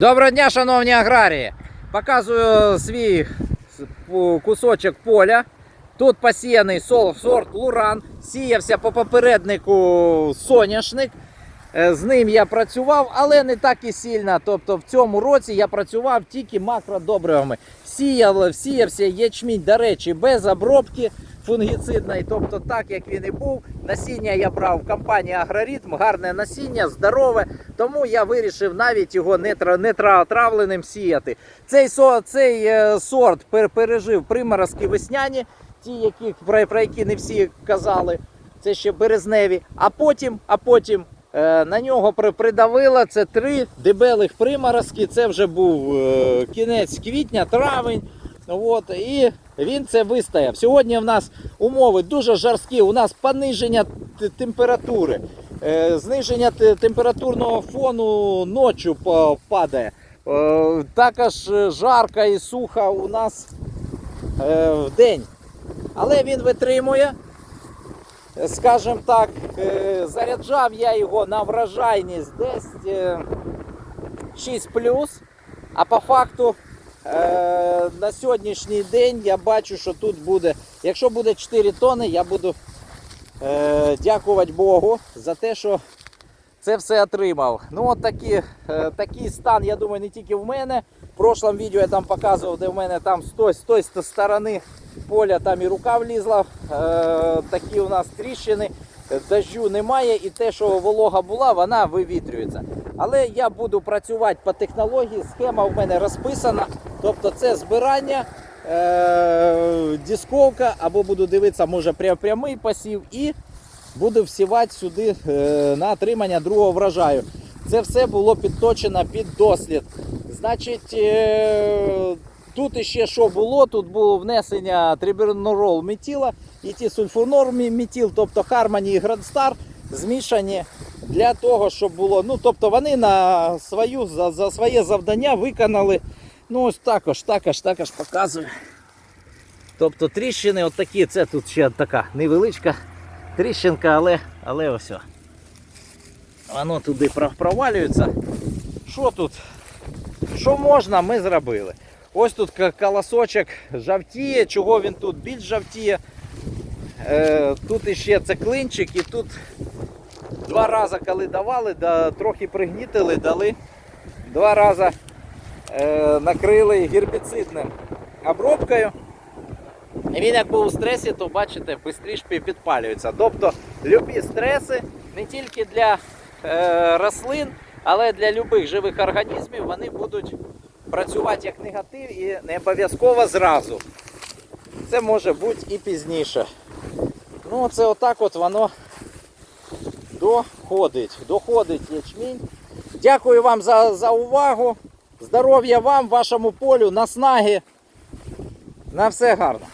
Доброго дня, шановні аграрії! Показую свій кусочок поля. Тут посіяний сорт Луран. Сіявся по попереднику соняшник. Е, З ним я працював, але не так і сильно. Тобто в цьому році я працював тільки макродобривами. Сіяв, сіявся ячмінь, до речі, без обробки фунгіцидної. Тобто, так як він і був. Насіння я брав в компанії Агроритм, гарне насіння, здорове. Тому я вирішив навіть його не, не сіяти. Цей, цей е, сорт пережив приморозки весняні, ті, які, про, які не всі казали. Це ще березневі. А потім, а потім е, на нього при- придавило це три дебелих приморозки. Це вже був е, кінець квітня, травень. От, і він це вистояв. Сьогодні в нас умови дуже жаркі. У нас пониження температури, е, зниження температурного фону ночі падає. Е, також е, жарко і сухо у нас в день. Але він витримує. Скажімо так, заряджав я його на врожайність десь е, 6 а по факту е, на сьогоднішній день я бачу, що тут буде, якщо буде 4 тони, я буду е, дякувати Богу за те, що це все отримав. Ну от такі, е, такий стан, я думаю, не тільки в мене. В прошлому відео я там показував, де в мене там з той, з той сторони поля там і рука влізла. Е, такі у нас тріщини. Дождю немає, і те, що волога була, вона вивітрюється. Але я буду працювати по технології. Схема в мене розписана. Тобто це збирання, е- дисковка, або буду дивитися, може прямий посів, і буду всівати сюди е, на отримання другого врожаю. Це все було підточено під дослід. Значить, е, тут іще що було? Тут було внесення трибернорол метіла і ті сульфурнор метіл, тобто Harmony і Грандстар змішані для того, щоб було. Ну, тобто вони на свою, за, за своє завдання виконали. Ну, ось також, також, також показую. Тобто тріщини, от такі, це тут ще така невеличка тріщинка, але, але ось. Воно туди провалюється. Що тут? Що можна, ми зробили. Ось тут колосочок жовтіє, чого він тут більш жовтіє. Е, тут іще це клинчик і тут два рази, коли давали, да, трохи пригнітили, дали. Два рази е, накрили гербіцидним обробкою. І він як був у стресі, то бачите, швидше підпалюється. Тобто любі стреси не тільки для е, рослин, але для любих живих організмів вони будуть працювати як негатив і не обов'язково зразу. Це може бути і пізніше. Ну, це отак от воно доходить. Доходить ячмінь. Дякую вам за, за увагу. Здоров'я вам, вашому полю, наснаги. На все гарно.